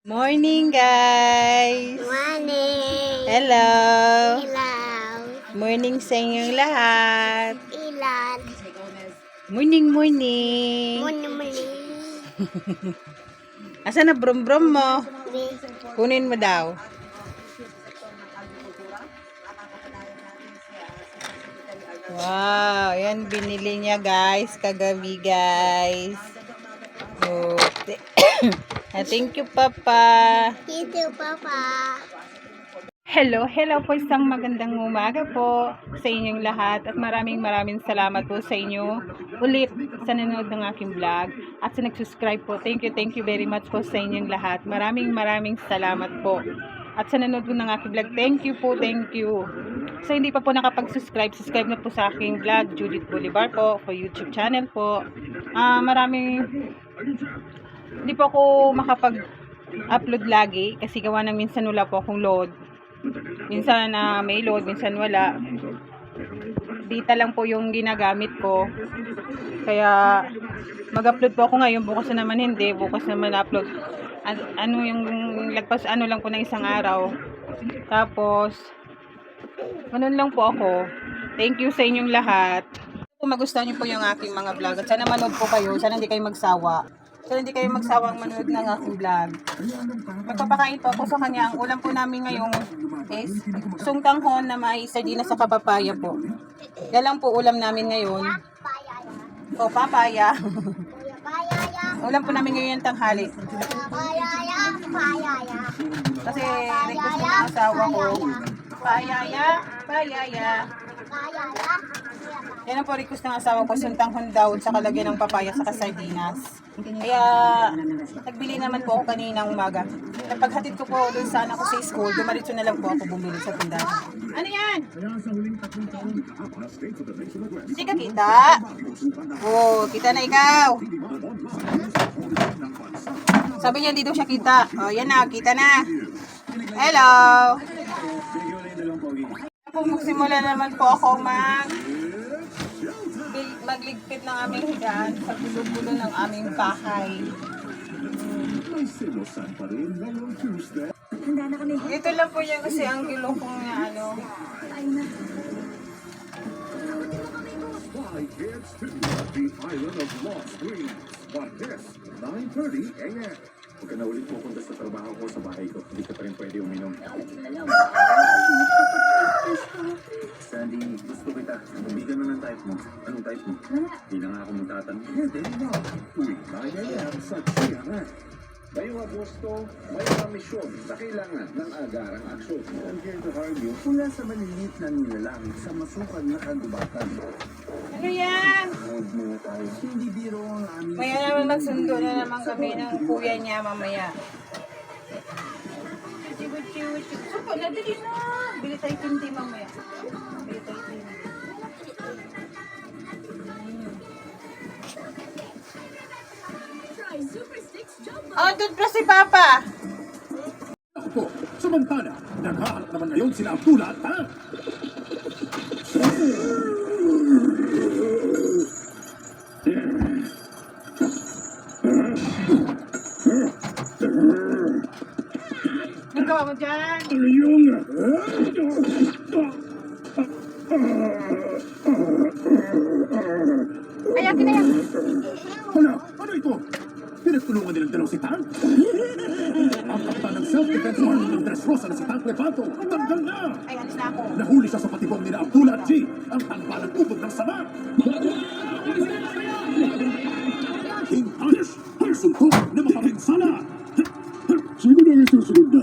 Morning, guys! Morning. Hello! Ilaw. Morning sa inyong lahat! Ilan. Morning, morning! Muni muli. Asa na brom-brom mo? Kunin mo daw. Wow! Yan, binili niya, guys. Kagabi, guys. Oh, th- thank you, Papa. Ito, Papa. Hello, hello po isang magandang umaga po sa inyong lahat at maraming maraming salamat po sa inyo ulit sa nanonood ng aking vlog at sa nag-subscribe po. Thank you, thank you very much po sa inyong lahat. Maraming maraming salamat po. At sa nanonood po ng aking vlog, thank you po, thank you. Sa hindi pa po nakapag-subscribe, subscribe na po sa aking vlog, Judith Bolivar po, for YouTube channel po. Ah, maraming hindi po ako makapag-upload lagi kasi gawa ng minsan wala po akong load. Minsan na may load, minsan wala. Data lang po yung ginagamit ko. Kaya mag-upload po ako ngayon, bukas na naman hindi, bukas naman upload. An- ano yung lagpas ano lang po ng isang araw. Tapos ganun lang po ako. Thank you sa inyong lahat. Kung magustuhan niyo po yung aking mga vlog at sana manood po kayo, sana hindi kayo magsawa. Sana hindi kayo magsawang manood ng aking vlog. Magpapakain po ako sa kanya. Ang ulam po namin ngayong is sungtanghon na may sardina sa kapapaya po. Yan lang po ulam namin ngayon. O, papaya. Ulam po namin ngayon tanghali. Payaya. Payaya. Kasi request ng asawa ko. Payaya, payaya. Payaya. Yan ang po request ng asawa ko, suntanghon daw sa kalagyan ng papaya sa sardinas. Kaya, nagbili naman po ako kaninang umaga. Napaghatid ko po doon sa anak ko sa school, dumaritso na lang po ako bumili sa tindahan. Ano yan? Hindi ka kita? Oh, kita na ikaw. Sabi niya, hindi daw siya kita. Oh, yan na, kita na. Hello. Po, magsimula naman po ako mag magligpit ng aming higaan sa gulo-gulo ng aming bahay. Ito lang po yan kasi ang kilo kong na ano. Why it's to the island of Lost Dreams. Why this, 9.30 a.m. Huwag ka na ulit pupunta sa trabaho ko sa bahay ko. Hindi ka pa rin pwede uminom. Kita. Mabigan na ng type mo. Anong type mo? Hindi na nga ako magtatanong. Pwede na. Tuwing 9 a.m. sa GMA. Ngayong Agosto, may mga misyon na kailangan ng agarang aksyon. I'm here to harm you mula sa maliliit na nilalang sa masukal na kagubatan. Ano yan? Mo. Hindi biro ang aming... Maya naman magsundo na naman kami ng kuya niya mamaya. Supo na, dali na. Bili tayo hindi mamaya. Bili tayo doon pa si Papa. Po, samantala, naghahanap naman ngayon sila Abdullah at Tan. Ang gawa mo dyan. Yung... Ay, akin na yan. Hala, ano ito? Tulungan nilang dalaw si Tank. Ang kapta ng self-defense army ng Tres na si Tank Lepato. Tanggal na! Ay, alis na ako. Nahuli siya sa patibong nila Abdullah at G. Ang tanbalang ubog ng sama. King Alish, ang suntok na makapinsala. Sino nang isusunod na?